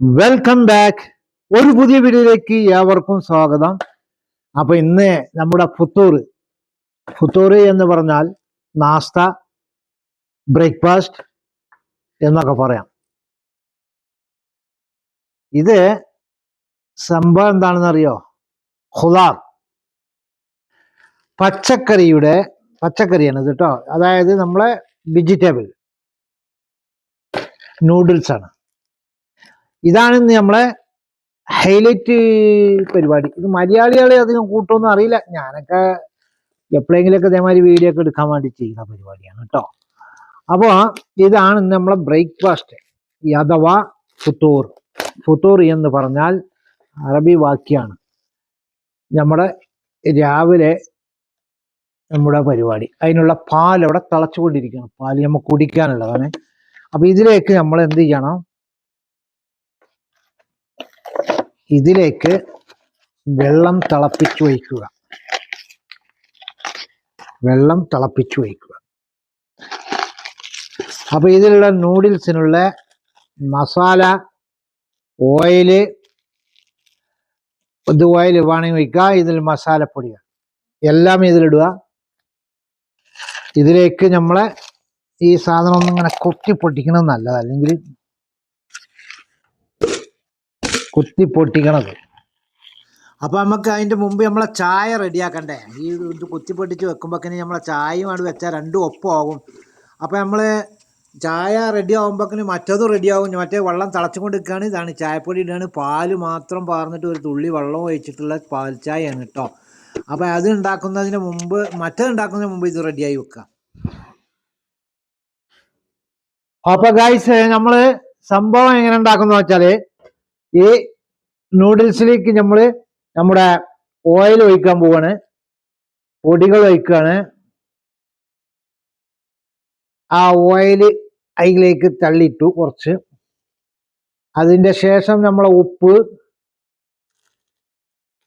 Welcome back ഒരു പുതിയ വീഡിയോയിലേക്ക് ഏവർക്കും സ്വാഗതം. അപ്പൊ ഇന്ന് നമ്മുടെ ഫുത്തൂർ ഫുത്തൂർ എന്ന് പറഞ്ഞാൽ നാസ്ത ബ്രേക്ക്ഫാസ്റ്റ് എന്നൊക്കെ പറയാം. ഇത് സംഭവം എന്താണെന്നറിയോ? ഖുദാർ. പച്ചക്കറിയുടെ പച്ചക്കറിയാണ് കേട്ടോ. അതായത് നമ്മളെ വെജിറ്റബിൾ നൂഡിൽസ് ആണ്. ഇതാണ് ഇന്ന് നമ്മളെ ഹൈലൈറ്റ് പരിപാടി. ഇത് മലയാളികളെ അധികം കൂട്ടുമെന്ന് അറിയില്ല. ഞാനൊക്കെ എപ്പോഴെങ്കിലൊക്കെ ഇതേമാതിരി വീഡിയോ ഒക്കെ എടുക്കാൻ വേണ്ടി ചെയ്യുന്ന പരിപാടിയാണ് കേട്ടോ അപ്പോൾ ഇതാണ് ഇന്ന് നമ്മളെ ബ്രേക്ക്ഫാസ്റ്റ് അഥവാ ഫുത്തൂർ ഫുത്തൂർ എന്ന് പറഞ്ഞാൽ അറബി വാക്യാണ്. നമ്മുടെ രാവിലെ നമ്മുടെ പരിപാടി. അതിനുള്ള പാൽ അവിടെ തിളച്ചുകൊണ്ടിരിക്കണം പാൽ നമ്മൾ കുടിക്കാനുള്ളതാണ്. അപ്പൊ ഇതിലേക്ക് നമ്മൾ എന്ത് ചെയ്യണം? ഇതിലേക്ക് വെള്ളം തിളപ്പിച്ചു വയ്ക്കുക. വെള്ളം തിളപ്പിച്ചു വയ്ക്കുക. അപ്പൊ ഇതിലുള്ള നൂഡിൽസിനുള്ള മസാല ഓയിൽ ഇത് ഓയിൽ വേണമെങ്കിൽ വയ്ക്കുക ഇതിൽ മസാലപ്പൊടികൾ. എല്ലാം ഇതിലിടുക. ഇതിലേക്ക് നമ്മളെ ഈ സാധനം ഒന്നും ഇങ്ങനെ കൊത്തി പൊട്ടിക്കണം നല്ലത്. അല്ലെങ്കിൽ കുത്തി പൊട്ടിക്കണത് അപ്പൊ നമുക്ക് അതിന്റെ മുമ്പ് നമ്മളെ ചായ റെഡിയാക്കണ്ടേ? ഈ ഇത് കുത്തി പൊട്ടിച്ച് വെക്കുമ്പോക്കിന് നമ്മളെ ചായയും അവിടെ വെച്ചാൽ രണ്ടും ഒപ്പമാകും അപ്പൊ നമ്മൾ ചായ റെഡി ആകുമ്പോക്കിന് മറ്റതും റെഡി ആകും മറ്റേ വെള്ളം തിളച്ചുകൊണ്ട് നിൽക്കുകയാണ് ഇതാണ് ചായപ്പൊടി ഇടുകയാണ് പാൽ മാത്രം പാർന്നിട്ട് ഒരു തുള്ളി വെള്ളം ഒഴിച്ചിട്ടുള്ള പാൽ ചായയാണ് കേട്ടോ അപ്പൊ അത് ഉണ്ടാക്കുന്നതിന് മുമ്പ് മറ്റത് ഉണ്ടാക്കുന്നതിന് മുമ്പ് ഇത് റെഡിയായി വെക്കാം. അപ്പൊ ഗൈസ് നമ്മൾ സംഭവം എങ്ങനെ ഉണ്ടാക്കുന്ന വെച്ചാൽ ഈ നൂഡിൽസിലേക്ക് നമ്മൾ നമ്മുടെ ഓയിൽ ഒഴിക്കാൻ പോവാണ്. പൊടികൾ ഒഴിക്കുകയാണ് ആ ഓയിൽ അതിലേക്ക് തള്ളിയിട്ടു കുറച്ച്. അതിന്റെ ശേഷം നമ്മളെ ഉപ്പ്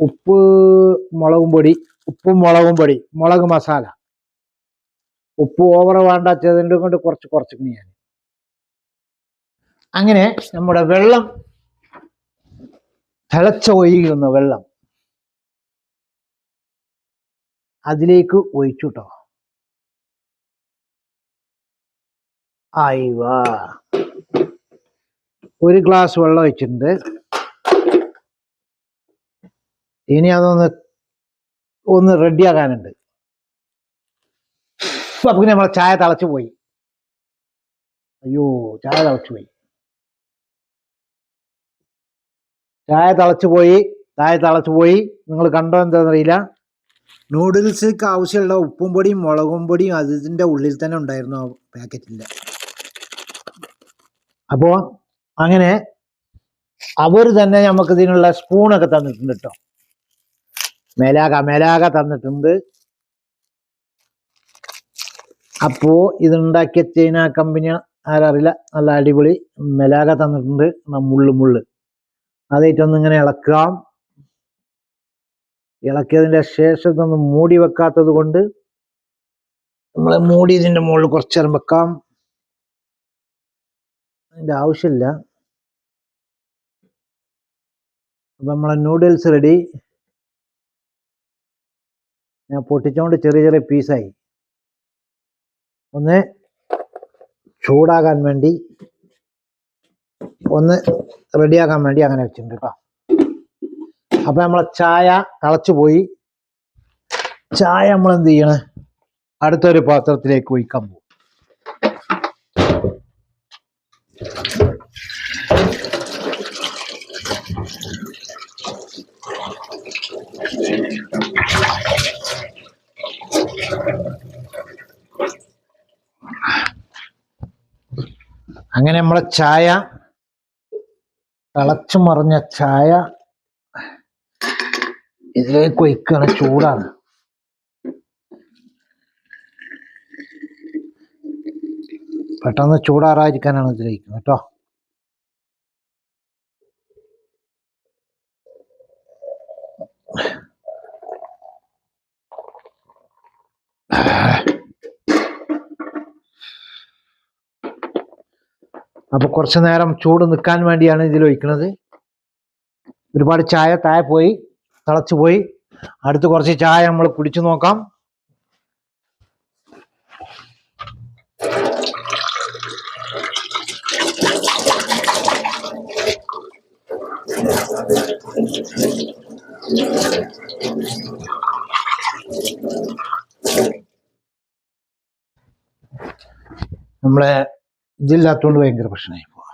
ഉപ്പ് മുളകും പൊടി ഉപ്പും മുളകും പൊടി മുളക് മസാല. ഉപ്പ് ഓവർ വേണ്ട ചെയ്തതിന്റെ കൊണ്ട് കുറച്ച് കുറച്ചിട്ട് ഞാൻ അങ്ങനെ നമ്മുടെ വെള്ളം തിളച്ച ഒഴുകുന്ന വെള്ളം അതിലേക്ക് ഒഴിച്ചു കേട്ടോ ഒരു ഗ്ലാസ് വെള്ളം ഒഴിച്ചിട്ടുണ്ട്. ഇനി അതൊന്ന് ഒന്ന് റെഡിയാക്കാനുണ്ട് അപ്പൊ നമ്മളെ ചായ തിളച്ചു പോയി അയ്യോ ചായ തിളച്ചു പോയി ചായ തിളച്ചു പോയി ചായ തിളച്ചു പോയി. നിങ്ങൾ കണ്ടോ എന്താണെന്നറിയില്ല നൂഡിൽസിക്ക് ആവശ്യമുള്ള ഉപ്പും പൊടിയും മുളകും പൊടിയും അതിന്റെ ഉള്ളിൽ തന്നെ ഉണ്ടായിരുന്നു ആ പാക്കറ്റിൽ അപ്പോൾ അങ്ങനെ അവർ തന്നെ നമുക്ക് ഇതിനുള്ള സ്പൂണൊക്കെ തന്നിട്ടുണ്ട് കേട്ടോ. മേലാക മേലാക തന്നിട്ടുണ്ട്. അപ്പോ ഇതുണ്ടാക്കിയ ചൈന കമ്പനി ആരറിയില്ല. നല്ല അടിപൊളി മെലാക തന്നിട്ടുണ്ട്. മുള്ളു മുള്ള്. അതായിട്ടൊന്ന് ഇങ്ങനെ ഇളക്കാം. ഇളക്കിയതിന്റെ ശേഷം ഇതൊന്ന് മൂടി വെക്കാത്തത് കൊണ്ട് നമ്മൾ മൂടി ഇതിന്റെ മുകളിൽ കുറച്ച് നേരം വെക്കാം. അതിന്റെ ആവശ്യമില്ല. അപ്പൊ നമ്മളെ നൂഡിൽസ് റെഡി. ഞാൻ പൊട്ടിച്ചോണ്ട് ചെറിയ ചെറിയ പീസായി. ഒന്ന് ചൂടാകാൻ വേണ്ടി ഒന്ന് റെഡിയാക്കാൻ വേണ്ടി അങ്ങനെ വെച്ചിട്ടുണ്ട് കേട്ടോ. അപ്പൊ നമ്മളെ ചായ കളച്ചു പോയി. ചായ നമ്മൾ എന്ത് ചെയ്യണേ? അടുത്തൊരു പാത്രത്തിലേക്ക് ഒഴിക്കാൻ പോകും. അങ്ങനെ നമ്മളെ ചായ തിളച്ചു മറിഞ്ഞ ചായ ഇതിലേക്ക് ഒഴിക്കുകയാണ്. ചൂടാണ്. പെട്ടെന്ന് ചൂടാറാതിരിക്കാനാണ് ഇതിലേക്ക്. കേട്ടോ? അപ്പൊ കുറച്ച് നേരം ചൂട് നിൽക്കാൻ വേണ്ടിയാണ് ഇതിൽ ഒഴിക്കുന്നത് ഒരുപാട് ചായ താഴെ പോയി തിളച്ചു പോയി. അടുത്ത് കുറച്ച് ചായ നമ്മൾ കുടിച്ചു നോക്കാം. നമ്മളെ ഇതില്ലാത്തോണ്ട് ഭയങ്കര പ്രശ്നമായി പോവാ.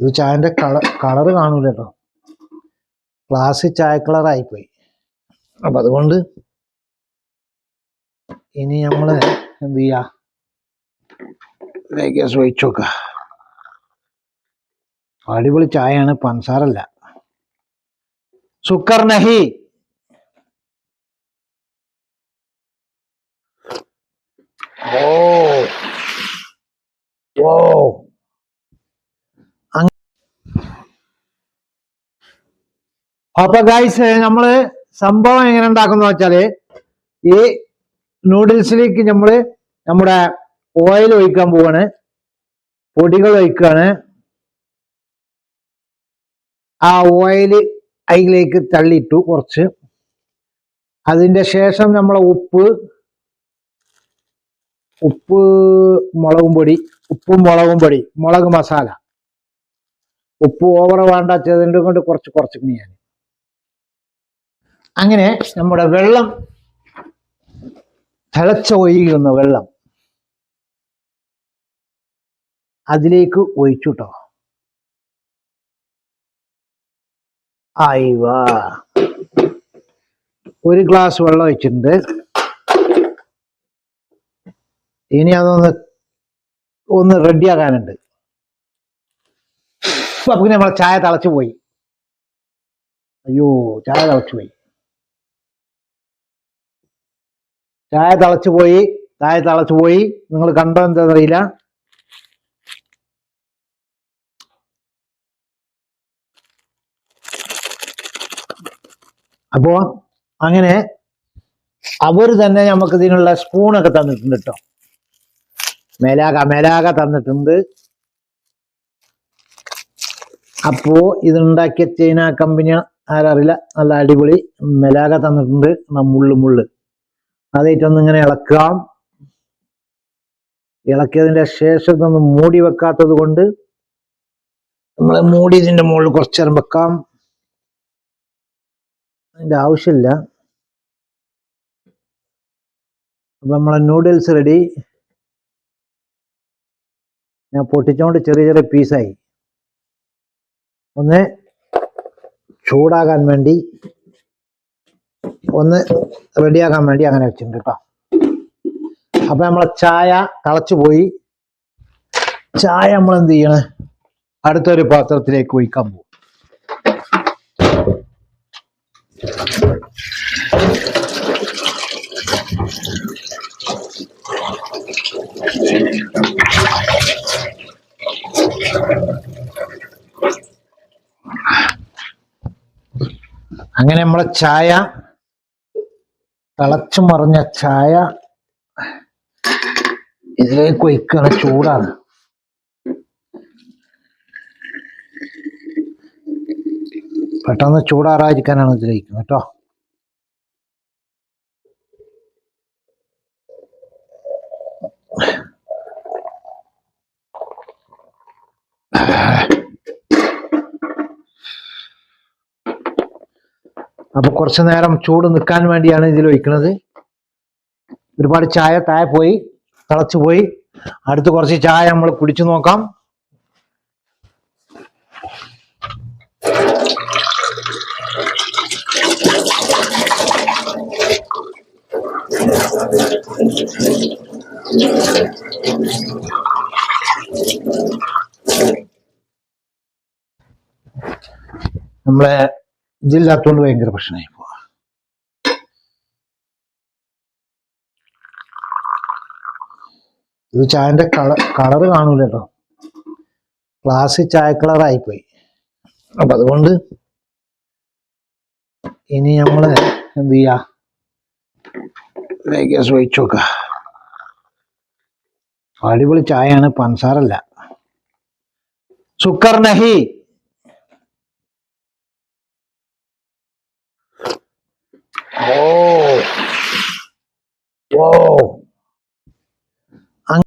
ഇത് ചായന്റെ കളർ കളറ് കാണൂല കേട്ടോ ഗ്ലാസ് ചായ കളറായിപ്പോയി. അപ്പൊ അതുകൊണ്ട് ഇനി നമ്മൾ എന്ത് ചെയ്യാ? ഗ്യാസ് ഒഴിച്ചു നോക്ക. അടിപൊളി ചായയാണ് പൻസാറല്ല സുക്കർ നഹി ഓ ഓ അപ്പൊ ഗൈസ് നമ്മൾ സംഭവം എങ്ങനെ ഉണ്ടാക്കുന്ന വെച്ചാൽ ഈ നൂഡിൽസിലേക്ക് നമ്മൾ നമ്മുടെ ഓയിൽ ഒഴിക്കാൻ പോവാണ്. പൊടികൾ ഒഴിക്കാണ്. ആ ഓയിൽ അതിലേക്ക് തള്ളിയിട്ടു കുറച്ച്. അതിന്റെ ശേഷം നമ്മളെ ഉപ്പ് ഉപ്പ് മുളകും പൊടി ഉപ്പും മുളകും പൊടി മുളക് മസാല. ഉപ്പ് ഓവർ വേണ്ടാച്ചതിന്റെ കൊണ്ട് കുറച്ച് കുറച്ചിക്കണ ഞാൻ? അങ്ങനെ നമ്മുടെ വെള്ളം തിളച്ചൊഴിയുന്ന വെള്ളം അതിലേക്ക് ഒഴിച്ചു കേട്ടോ ആയിവാ. ഒരു ഗ്ലാസ് വെള്ളം ഒഴിച്ചിട്ടുണ്ട്. ഇനി അതൊന്ന് ഒന്ന് റെഡിയാകാനുണ്ട് അപ്പൊ പിന്നെ നമ്മളെ ചായ തിളച്ചു പോയി. അയ്യോ ചായ തിളച്ചു പോയി. ചായ തിളച്ചു പോയി ചായ തിളച്ചു പോയി. നിങ്ങൾ കണ്ടോ എന്താണെന്നറിയില്ല അപ്പോ അങ്ങനെ അവർ തന്നെ നമുക്ക് ഇതിനുള്ള സ്പൂണൊക്കെ തന്നിട്ടുണ്ട് കേട്ടോ മേലാക മേലാക തന്നിട്ടുണ്ട്. അപ്പോ ഇതുണ്ടാക്കിയ ചൈന കമ്പനി ആരറിയില്ല. നല്ല അടിപൊളി മെലാക തന്നിട്ടുണ്ട്. മുള്ളു മുള്ള്. അതായിട്ടൊന്ന് ഇങ്ങനെ ഇളക്കാം. ഇളക്കിയതിന്റെ ശേഷം ഇതൊന്ന് മൂടി വെക്കാത്തത് കൊണ്ട് നമ്മൾ മൂടി ഇതിന്റെ മുകളിൽ കുറച്ചു നേരം വെക്കാം. അതിന്റെ ആവശ്യമില്ല. അപ്പൊ നമ്മളെ നൂഡിൽസ് റെഡി ഞാൻ പൊട്ടിച്ചോണ്ട് ചെറിയ ചെറിയ പീസായി. ഒന്ന് ചൂടാകാൻ വേണ്ടി ഒന്ന് റെഡിയാക്കാൻ വേണ്ടി അങ്ങനെ വെച്ചിട്ടുണ്ട് കേട്ടോ അപ്പൊ നമ്മളെ ചായ തിളച്ചു പോയി. ചായ നമ്മൾ എന്ത് ചെയ്യണേ? അടുത്തൊരു പാത്രത്തിലേക്ക് ഒഴിക്കാൻ പോകും അങ്ങനെ നമ്മളെ ചായ തിളച്ചു മറിഞ്ഞ ചായ ഇതിലേക്ക് ഒഴിക്കുകയാണ്. ചൂടാണ്. പെട്ടെന്ന് ചൂടാറായിരിക്കാനാണ് ഇതിലേക്ക്. കേട്ടോ? അപ്പൊ കുറച്ചു നേരം ചൂട് നിൽക്കാൻ വേണ്ടിയാണ് ഇതിൽ ഒഴിക്കുന്നത് ഒരുപാട് ചായ താഴെ പോയി തിളച്ചു പോയി. അടുത്ത് കുറച്ച് ചായ നമ്മൾ കുടിച്ചു നോക്കാം. നമ്മളെ ഇതില്ലാത്തോണ്ട് ഭയങ്കര പ്രശ്നമായി പോവാ. ഇത് ചായന്റെ കളർ കളറ് കാണൂല കേട്ടോ ഗ്ലാസ് ചായ കളറായിപ്പോയി അപ്പൊ അതുകൊണ്ട് ഇനി നമ്മൾ എന്ത് ചെയ്യാ? ഗ്യാസ് ഒഴിച്ചു നോക്ക. അടിപൊളി ചായയാണ് പൻസാറല്ല സുക്കർ നഹി. ഓ ഓ